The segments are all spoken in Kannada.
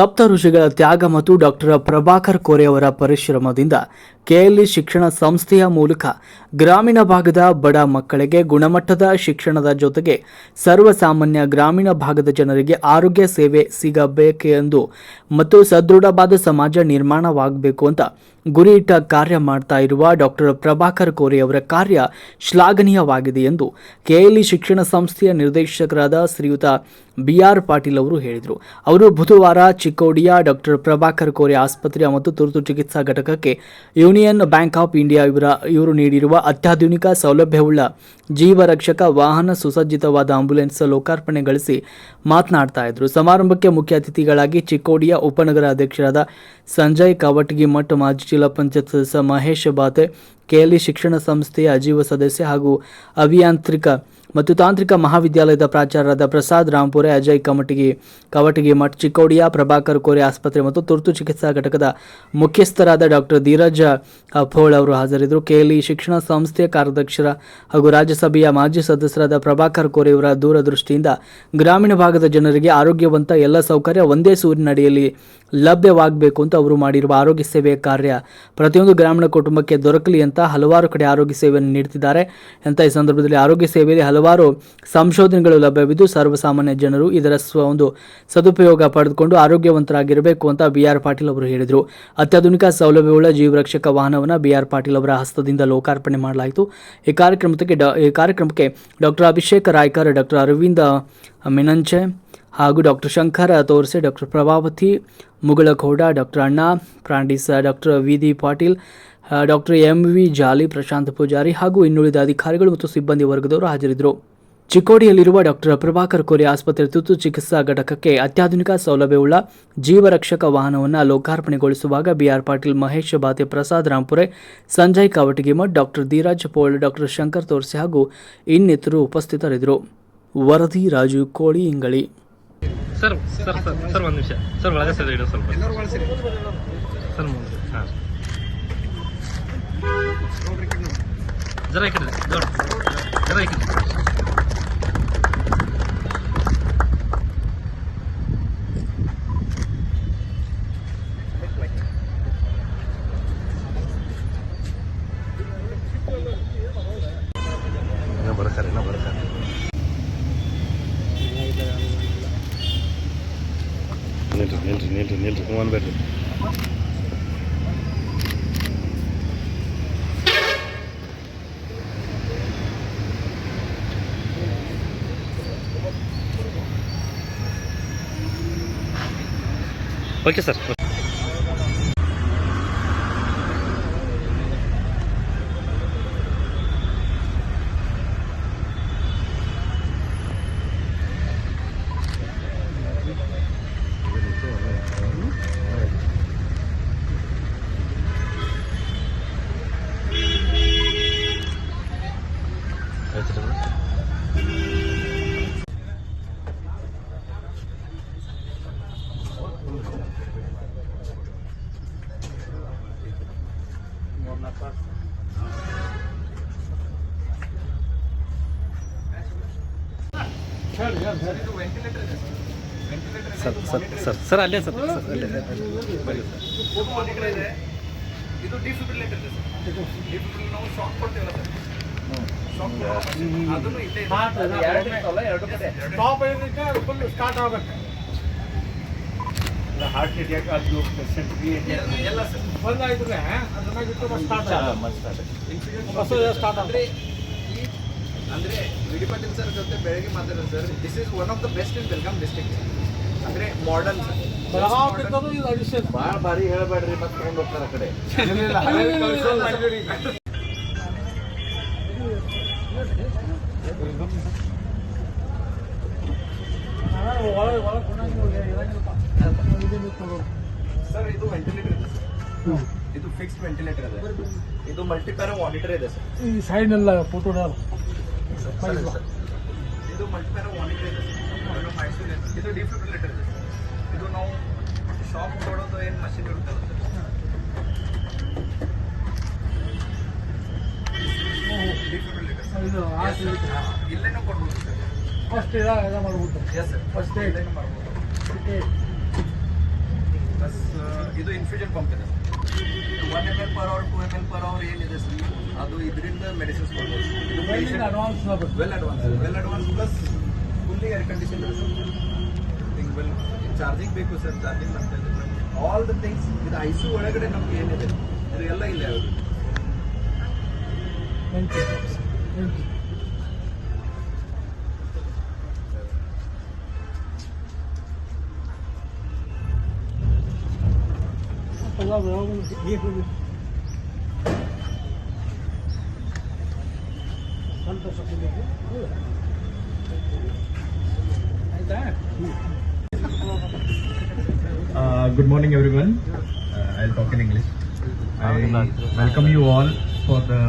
ಸಪ್ತ ಋಷಿಗಳ ತ್ಯಾಗ ಮತ್ತು ಡಾಕ್ಟರ್ ಪ್ರಭಾಕರ್ ಕೋರೆ ಅವರ ಪರಿಶ್ರಮದಿಂದ ಕೆಎಲ್ಇ ಶಿಕ್ಷಣ ಸಂಸ್ಥೆಯ ಮೂಲಕ ಗ್ರಾಮೀಣ ಭಾಗದ ಬಡ ಮಕ್ಕಳಿಗೆ ಗುಣಮಟ್ಟದ ಶಿಕ್ಷಣದ ಜೊತೆಗೆ ಸರ್ವಸಾಮಾನ್ಯ ಗ್ರಾಮೀಣ ಭಾಗದ ಜನರಿಗೆ ಆರೋಗ್ಯ ಸೇವೆ ಸಿಗಬೇಕೆಂದು ಮತ್ತು ಸದೃಢವಾದ ಸಮಾಜ ನಿರ್ಮಾಣವಾಗಬೇಕು ಅಂತ ಗುರಿಯಿಟ್ಟ ಕಾರ್ಯ ಮಾಡ್ತಾ ಇರುವ ಡಾಕ್ಟರ್ ಪ್ರಭಾಕರ್ ಕೋರಿ ಅವರ ಕಾರ್ಯ ಶ್ಲಾಘನೀಯವಾಗಿದೆ ಎಂದು ಕೆಎಲ್ಇ ಶಿಕ್ಷಣ ಸಂಸ್ಥೆಯ ನಿರ್ದೇಶಕರಾದ ಶ್ರೀಯುತ ಬಿ ಆರ್ ಪಾಟೀಲ್ ಅವರು ಹೇಳಿದರು. ಅವರು ಬುಧವಾರ ಚಿಕ್ಕೋಡಿಯ ಡಾಕ್ಟರ್ ಪ್ರಭಾಕರ್ ಕೋರಿ ಆಸ್ಪತ್ರೆಯ ಮತ್ತು ತುರ್ತು ಚಿಕಿತ್ಸಾ ಘಟಕಕ್ಕೆ ಯೂನಿಯನ್ ಬ್ಯಾಂಕ್ ಆಫ್ ಇಂಡಿಯಾ ಇವರ, ಇವರು ನೀಡಿರುವ ಅತ್ಯಾಧುನಿಕ ಸೌಲಭ್ಯವುಳ್ಳ ಜೀವರಕ್ಷಕ ವಾಹನ ಸುಸಜ್ಜಿತವಾದ ಆಂಬ್ಯುಲೆನ್ಸ್ ಲೋಕಾರ್ಪಣೆಗೊಳಿಸಿ ಮಾತನಾಡ್ತಾ ಇದ್ರು. ಸಮಾರಂಭಕ್ಕೆ ಮುಖ್ಯ ಅತಿಥಿಗಳಾಗಿ ಚಿಕ್ಕೋಡಿಯ ಉಪನಗರ ಅಧ್ಯಕ್ಷರಾದ ಸಂಜಯ್ ಕವಟಗಿ ಮಾಜಿ ಜಿಲ್ಲಾ ಪಂಚಾಯತ್ ಸದಸ್ಯ ಮಹೇಶ್ ಬಾತೆ, ಕೆಎಲ್ಇ ಶಿಕ್ಷಣ ಸಂಸ್ಥೆಯ ಅಜೀವ ಸದಸ್ಯ ಹಾಗೂ ಅಭಿಯಾಂತ್ರಿಕ ಮತ್ತು ತಾಂತ್ರಿಕ ಮಹಾವಿದ್ಯಾಲಯದ ಪ್ರಾಚಾರ್ಯರಾದ ಪ್ರಸಾದ್ ರಾಂಪುರೆ ಅಜಯ್ ಕಮಟಗಿ, ಕವಟಗಿ ಮಠ್ ಚಿಕ್ಕೋಡಿಯ, ಪ್ರಭಾಕರ್ ಕೋರೆ ಆಸ್ಪತ್ರೆ ಮತ್ತು ತುರ್ತು ಚಿಕಿತ್ಸಾ ಘಟಕದ ಮುಖ್ಯಸ್ಥರಾದ ಡಾಕ್ಟರ್ ಧೀರಜ್ ಅಫೋಳ್ ಅವರು ಹಾಜರಿದ್ದರು. ಕೆಎಲ್ಇ ಶಿಕ್ಷಣ ಸಂಸ್ಥೆಯ ಕಾರ್ಯಾಧ್ಯಕ್ಷರ ಹಾಗೂ ರಾಜ್ಯಸಭೆಯ ಮಾಜಿ ಸದಸ್ಯರಾದ ಪ್ರಭಾಕರ್ ಕೋರೆ ಇವರ ದೂರದೃಷ್ಟಿಯಿಂದ ಗ್ರಾಮೀಣ ಭಾಗದ ಜನರಿಗೆ ಆರೋಗ್ಯವಂತ ಎಲ್ಲ ಸೌಕರ್ಯ ಒಂದೇ ಸೂರಿನಡಿಯಲ್ಲಿ ಲಭ್ಯವಾಗಬೇಕು ಅಂತ ಅವರು ಮಾಡಿರುವ ಆರೋಗ್ಯ ಸೇವೆಯ ಕಾರ್ಯ. ಪ್ರತಿಯೊಂದು ಗ್ರಾಮೀಣ ಕುಟುಂಬಕ್ಕೆ ದೊರಕಲಿ ಅಂತ ಹಲವಾರು ಕಡೆ ಆರೋಗ್ಯ ಸೇವೆಯನ್ನು ನೀಡುತ್ತಿದ್ದಾರೆ ಅಂತ ಈ ಸಂದರ್ಭದಲ್ಲಿ ಆರೋಗ್ಯ ಸೇವೆಯಲ್ಲಿ ಹಲವಾರು ಸಂಶೋಧನೆಗಳು ಲಭ್ಯವಿದ್ದು ಸರ್ವಸಾಮಾನ್ಯ ಜನರು ಇದರ ಸ್ವ ಒಂದು ಸದುಪಯೋಗ ಪಡೆದುಕೊಂಡು ಆರೋಗ್ಯವಂತರಾಗಿರಬೇಕು ಅಂತ ಬಿ ಆರ್ ಪಾಟೀಲ್ ಅವರು ಹೇಳಿದರು. ಅತ್ಯಾಧುನಿಕ ಸೌಲಭ್ಯವುಳ್ಳ ಜೀವರಕ್ಷಕ ವಾಹನವನ್ನು ಬಿ ಆರ್ ಪಾಟೀಲ್ ಅವರ ಹಸ್ತದಿಂದ ಲೋಕಾರ್ಪಣೆ ಮಾಡಲಾಯಿತು. ಈ ಕಾರ್ಯಕ್ರಮಕ್ಕೆ ಈ ಕಾರ್ಯಕ್ರಮಕ್ಕೆ ಡಾಕ್ಟರ್ ಅಭಿಷೇಕ ರಾಯ್ಕರ್, ಡಾಕ್ಟರ್ ಅರವಿಂದ ಮಿನಂಚೆ ಹಾಗೂ doctor Shankara Torse doctor Prabhavati, Mugalkhod, doctor Anna Francis doctor V D Patil doctor M V Jali, Prashant Poojari ಹಾಗೂ ಇನ್ನುಳಿದ ಅಧಿಕಾರಿಗಳು ಮತ್ತು ಸಿಬ್ಬಂದಿ ವರ್ಗದವರು ಹಾಜರಿದ್ದರು. ಚಿಕ್ಕೋಡಿಯಲ್ಲಿರುವ ಡಾಕ್ಟರ್ ಪ್ರಭಾಕರ್ ಕೋರೆ ಆಸ್ಪತ್ರೆ ತುರ್ತು ಚಿಕಿತ್ಸಾ ಘಟಕಕ್ಕೆ ಅತ್ಯಾಧುನಿಕ ಸೌಲಭ್ಯವುಳ್ಳ ಜೀವರಕ್ಷಕ ವಾಹನವನ್ನು ಲೋಕಾರ್ಪಣೆಗೊಳಿಸುವಾಗ B R Patil, Mahesh Bathe, Prasad Rampure, Sanjay Kavatagimath doctor Dhiraj Pol, doctor Shankar Torse ಹಾಗೂ ಇನ್ನಿತರರು ಉಪಸ್ಥಿತರಿದ್ದರು. ವರದಿ Raju Koli Ingali. Sir sir sir sir ಒಂದು ನಿಮಿಷ. ಸರ್ ಒಳಗೆ ಸರ್ ಇಡೋ ಸ್ವಲ್ಪ. ಸರ್. ಮುಂದೆ ಹಾಂ. ಜರ ದೊಡ್ಡ ಜರ ಈ ನಿಲ್ರಿ ನಿಲ್ರಿ ನಿಲ್ರಿ ಹ್ಞೂ ಅನ್ಬೇಡ್ರಿ okay sir sir sir sir sir ಅಲ್ಲೇ ಸರ್ ಸರ್ ಅಲ್ಲೇ ಬನ್ನಿ ಸರ್. ಇದು. ಡಿಫಿಬ್ರಿಲೇಟರ್ ನಾವು ಶಾಕ್ ಕೊಡ್ತೀವಲ್ಲ ಸ್ಟಾರ್ಟ್ ಆಗಬೇಕು ಹಾರ್ಟ್ ಅಟ್ಯಾಕ್ ಅದು ಪೇಷಂಟ್ಗೆ ಎಲ್ಲ- ಎಲ್ಲ ಸರ್. ಬಂದಾಯ್ತದೆ ಅದನ್ನ ಬಿಟ್ಟು ಸ್ಟಾರ್ಟ್ ಸ್ಟಾರ್ಟ್ ಅಂದ್ರೆ ಅಂದ್ರೆ ವಿಡಿ ಪಾಟೀಲ್ ಸರ್ ಜೊತೆ ಬೆಳಗ್ಗೆ ಮಾತಾಡೋದು sir this is one of the best in Belgaum district ಅಂದ್ರೆ ಮಾಡರ್ನ್ ಭಾಳ ಭಾರಿ ಹೇಳಬೇಡ್ರಿ ಮತ್ತೆ ತಗೊಂಡು ಹೋಗ್ತಾರೆ ಆ ಕಡೆ. ಒಳಗೆ ಒಳಗೆ ಸರ್ ಇದು ವೆಂಟಿಲೇಟರ್ ಇದೆ ಸರ್ ಇದು ಫಿಕ್ಸ್ಡ್ ವೆಂಟಿಲೇಟರ್ ಇದೆ. ಇದು ಮಲ್ಟಿಪ್ಯಾರ ಮಾನಿಟರ್ ಇದೆ ಸರ್ ಈ ಸೈಡ್ ಎಲ್ಲ ಫೋಟೋ ಇದು ಮಲ್ಟಿಪೇರ್ ಮಾನಿಟರ್ ಇದೆ ಸರ್ ಇದು ಡಿಫಿಬ್ರಿಲೇಟರ್ ಇದೆ ಸರ್ ಇದು ನಾವು ಶಾಪ್ ಕೊಡೋದು ಏನು ಮಷಿನ್ ಇರುತ್ತಲ್ಲ ಸರ್ ಡಿಫಿಬ್ರಿಲೇಟರ್ ಇದು ಇಲ್ಲೇನೂ ಕೊಡ್ಬೋದು ಸರ್ ಫಸ್ಟ್ ಇದ ಮಾಡ್ಬಿಟ್ಟು ಎಸ್ ಸರ್ ಫಸ್ಟ್. ಇಲ್ಲೇನೂ ಮಾಡ್ಬೋದು ಪ್ಲಸ್ ಇದು ಇನ್ಫ್ಯೂಷನ್ ಪಂಪ್ ಇದೆ. One M L per hour two M L per hour ಏನಿದೆ ಸರ್ ಅದು ಇದರಿಂದ ಮೆಡಿಸಿನ್ಸ್ ಕೊಡ್ಬೋದು advance well advance well advance plus fully air condition thing well charging ಬೇಕು ಸರ್ ಚಾರ್ಜಿಂಗ್ ಮಾಡ್ತಾ ಇದ್ದಾರೆ ಆಲ್ ದ ಥಿಂಗ್ಸ್ ಇದು ಐಸು ಒಳಗಡೆ ನಮ್ಗೆ ಏನಿದೆ ಇದು ಎಲ್ಲ ಇಲ್ಲ ಯಾವುದು thank you thank you ಸಂತೋಷ ಕೊಡಬೇಕು ಆಯ್ತಾ Uh, good morning, everyone. Uh, I'll talk in English. I welcome you all for the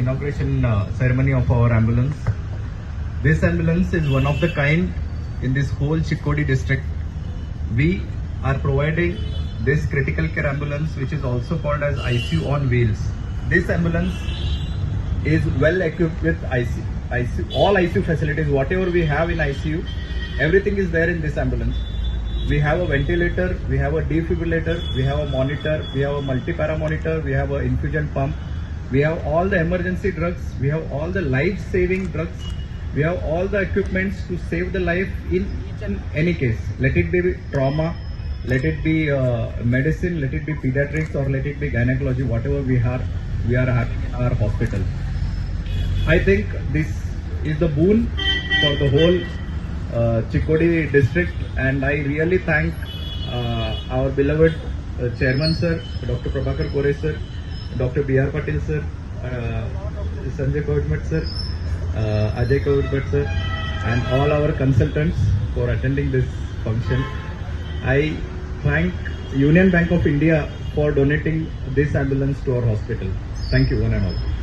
inauguration uh, ceremony of our ambulance. This ambulance is one of the kind in this whole Chikodi district. We are providing this critical care ambulance, which is also called as ICU on wheels. This ambulance is well equipped with ICU, ICU, all ICU facilities, whatever we have in ICU, everything is there in this ambulance. We have a ventilator, we have a defibrillator, we have a monitor, we have a multi-para monitor, we have an infusion pump, we have all the emergency drugs, we have all the life-saving drugs, we have all the equipments to save the life in each and any case. Let it be trauma, let it be uh, medicine, let it be pediatrics, or let it be gynecology, whatever we are, we are having in our hospital. I think this is the boon for the whole uh, Chikodi district, and I really thank uh, our beloved uh, chairman sir, Dr. Prabhakar Kore sir, Dr. B.R. Patil sir, uh, Sanjay Kaudmat sir, uh, Ajay Kaudmat sir, and all our consultants for attending this function. I thank Union Bank of India for donating this ambulance to our hospital. Thank you, one and all.